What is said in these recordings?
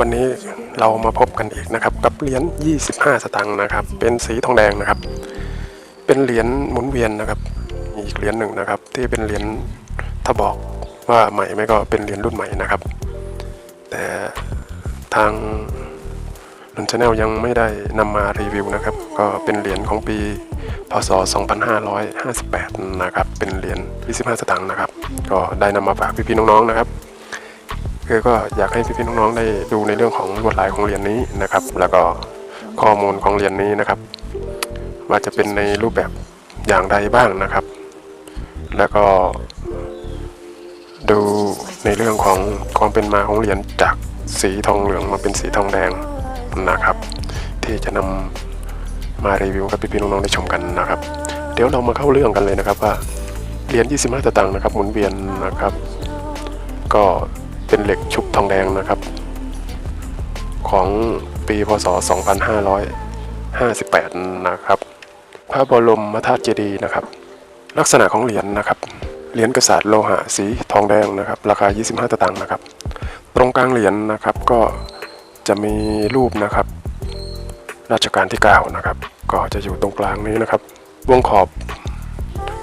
วันนี้เรามาพบกันอีกนะครับ กับเหรียญ 25 สตางค์นะครับ เป็นสีทองแดงนะครับ เป็นเหรียญหมุนเวียนนะครับ มีอีกเหรียญหนึ่งนะครับ ที่เป็นเหรียญถ้าบอกว่าใหม่ไม่ก็เป็นเหรียญรุ่นใหม่นะครับ แต่ทางลุนชาแนลยังไม่ได้นำมารีวิวนะครับ ก็เป็นเหรียญของปีพศ 2558 นะครับ เป็นเหรียญ 25 สตางค์นะครับ ก็ได้นำมาฝากพี่ๆน้องๆนะครับ คือก็อยากให้พี่ๆน้องๆได้ดูในเรื่องของลวดลายของเหรียญนี้นะครับ แล้วก็ข้อมูลของเหรียญนี้นะครับ ว่าจะเป็นในรูปแบบอย่างไรบ้างนะครับ แล้วก็ดูในเรื่องของความเป็นมาของเหรียญจากสีทองเหลืองมาเป็นสีทองแดงนะครับ ที่จะนำมารีวิวกับพี่ๆน้องๆได้ชมกันนะครับ เดี๋ยวเรามาเข้าเรื่องกันเลยนะครับว่าเหรียญ25สตางค์นะครับหมุนเวียนนะครับ ก็ เป็นเหล็กชุบทองแดงนะครับ ของปีพศ 2558 นะครับ พระบรมธาตุเจดีย์นะครับ ลักษณะของเหรียญนะครับ เหรียญกษัตริย์โลหะสีทองแดงนะครับ ราคา 25 ตางค์นะครับ ตรงกลางเหรียญนะครับก็จะมีรูปนะครับรัชกาลที่ 9 นะครับ ก็จะอยู่ตรงกลางนี้นะครับ วงขอบ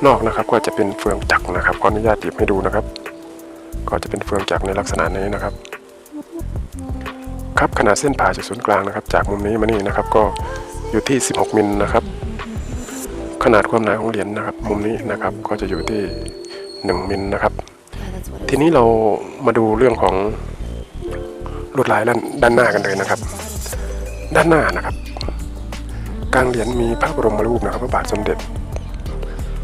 นอกนะครับก็จะเป็นเฟืองจักรนะครับขออนุญาตหยิบให้ดูนะครับ ก็จะเป็นเฟืองจักรในลักษณะนี้นะครับ ครับขนาดเส้นผ่าจากศูนย์กลางนะครับ จากมุมนี้มานี่นะครับ ก็อยู่ที่ 16 มิลนะครับ ขนาดความหนาของเหรียญนะครับ มุมนี้นะครับก็จะอยู่ที่ 1 มิลนะครับ ทีนี้เรามาดูเรื่องของลวดลายด้านด้านหน้ากันเลยนะครับ ด้านหน้านะครับกลางเหรียญมีพระบรมรูปนะครับ พระบาทสมเด็จ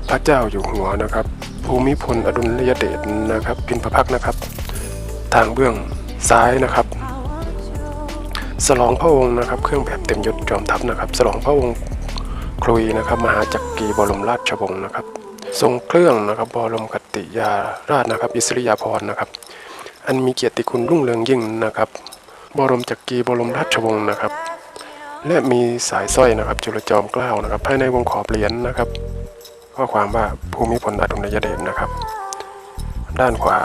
พระเจ้าอยู่หัวนะครับ ภูมิพลอดุลยเดชนะครับพินพระพักนะครับ ทางเบื้องซ้ายนะครับ สลองพระองค์นะครับ เครื่องแบบเต็มยศจอมทัพนะครับ สลองพระองค์ครุยนะครับ มหาจักรีบรมราชวงศ์นะครับ ทรงเครื่องนะครับบรมกติยาราชนะครับ อิสริยาภรณ์นะครับ อันมีเกียรติคุณรุ่งเรืองยิ่งนะครับ บรมจักรีบรมราชวงศ์นะครับ และมีสายสร้อยนะครับ จุลจอมเกล้านะครับ ภายในวงขอบเหรียญนะครับ ข้อความว่าภูมิพลอดุลยเดชนะครับ ด้านขวา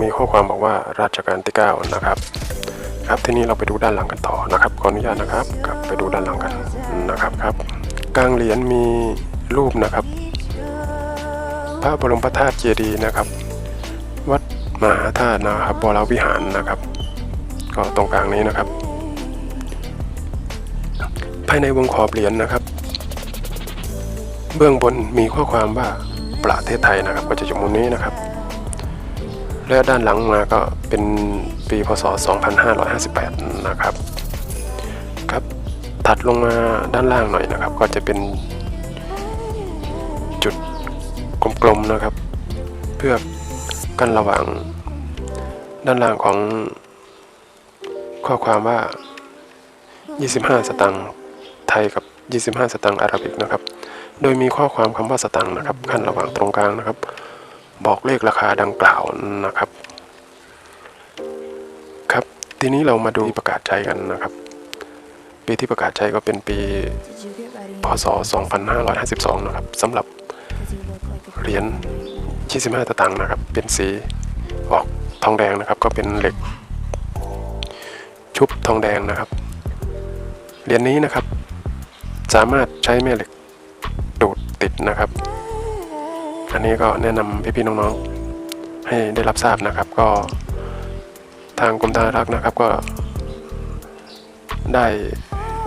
มีข้อความบอกว่าราชการที่9นะครับ ครับทีนี้เราไปดูด้านหลังกันต่อนะครับขออนุญาตนะครับกลับไปดูด้านหลังกันนะครับครับกลางเหรียญมีรูปนะครับ พระบรมพระธาตุเจดีย์นะครับ วัดมหาธาตุนะครับวรวิหารนะครับ ก็ตรงกลางนี้นะครับ ภายในวงขอบเหรียญนะครับ เบื้องบนมีข้อความว่าประเทศไทยนะครับก็จะอยู่มุมนี้นะครับ และด้านหลังมาก็เป็นปีพศ 2558 นะครับครับถัดลงมาด้านล่างหน่อยนะครับ ก็จะเป็นจุดกลมๆนะครับ เพื่อกันระหว่างด้านล่างของข้อความว่า 25 สตังค์ไทยกับ 25 สตังค์อารับิกนะครับ โดยมีข้อความคำว่าสตังค์นะครับขั้นระหว่างตรงกลางนะครับ บอกเลขราคาดังกล่าวนะครับ ครับทีนี้เรามาดูประกาศใช้กันนะครับ ปีที่ประกาศใช้ก็เป็นปีพศ 2552 นะครับสำหรับเหรียญ 25 ตะตังค์นะครับ เป็นสีออกทองแดงนะครับ ก็เป็นเหล็ก ชุบทองแดงนะครับ เหรียญนี้นะครับ สามารถใช้แม่เหล็ก ติดนะครับ อันนี้ก็แนะนำพี่ๆน้องๆ ให้ได้รับทราบนะครับ ก็ทางกรมธนารักษ์นะครับก็ได้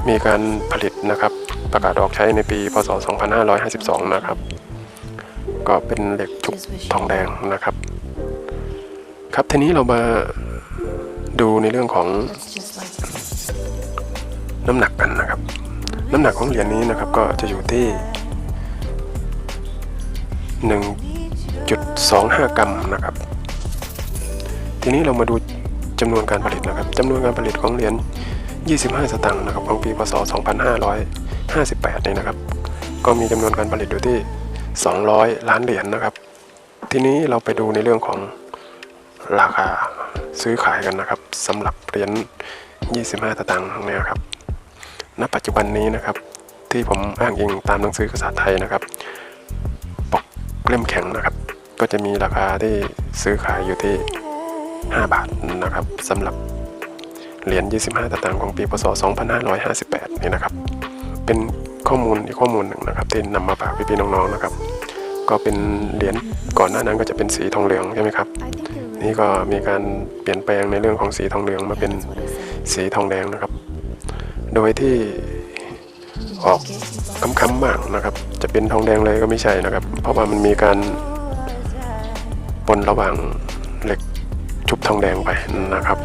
มีการผลิตนะครับ ประกาศออกใช้ในปี พศ 2552 นะครับ ก็เป็นเหล็กชุบทองแดงนะครับ ครับทีนี้เรามาดูในเรื่องของน้ำหนักกันนะครับ น้ำหนักของเหรียญนี้นะครับก็จะอยู่ที่ 1.25 กรัมนะครับ ทีนี้เรามาดูจำนวนการผลิตนะครับจำนวนการผลิตของเหรียญ 25 สตางค์นะครับของปีพศ 2558 นี่นะครับ ก็มีจำนวนการผลิตอยู่ที่ 200 ล้านเหรียญนะครับ ทีนี้เราไปดูในเรื่องของราคาซื้อขายกันนะครับสำหรับเหรียญ 25 สตางค์เนี่ยครับ ณ ปัจจุบันนี้นะครับ ที่ผมอ้างอิงตามหนังสือกษัตริย์ไทยนะครับ เล่มแข็งนะครับ ก็จะมีราคาที่ซื้อขายอยู่ที่ 5 บาทนะครับสำหรับเหรียญ 25ตางของปีพศ 2558 นี่นะครับ เป็นข้อมูลอีกข้อมูลหนึ่งนะครับที่นำมาฝากพี่ๆน้องๆนะครับ ก็เป็นเหรียญก่อนหน้านั้นก็จะเป็นสีทองเหลืองใช่ไหมครับ นี่ก็มีการเปลี่ยนแปลงในเรื่องของสีทองเหลืองมาเป็นสีทองแดงนะครับ โดยที่ ออกค้ำๆบ้างนะครับ จะเป็นทองแดงเลยก็ไม่ใช่นะครับ เพราะว่ามันมีการปนระหว่างเหล็กชุบทองแดงไปนะครับ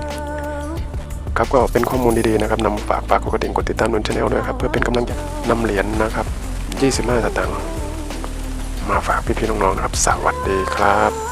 ครับก็เป็นข้อมูลดีๆนะครับนำฝากฝากกดกระดิ่งกดติดตามนนชาแนลด้วยครับเพื่อเป็นกำลังใจนำเหรียญนะครับ 25สตางค์มาฝากพี่ๆน้องๆนะครับ สวัสดีครับ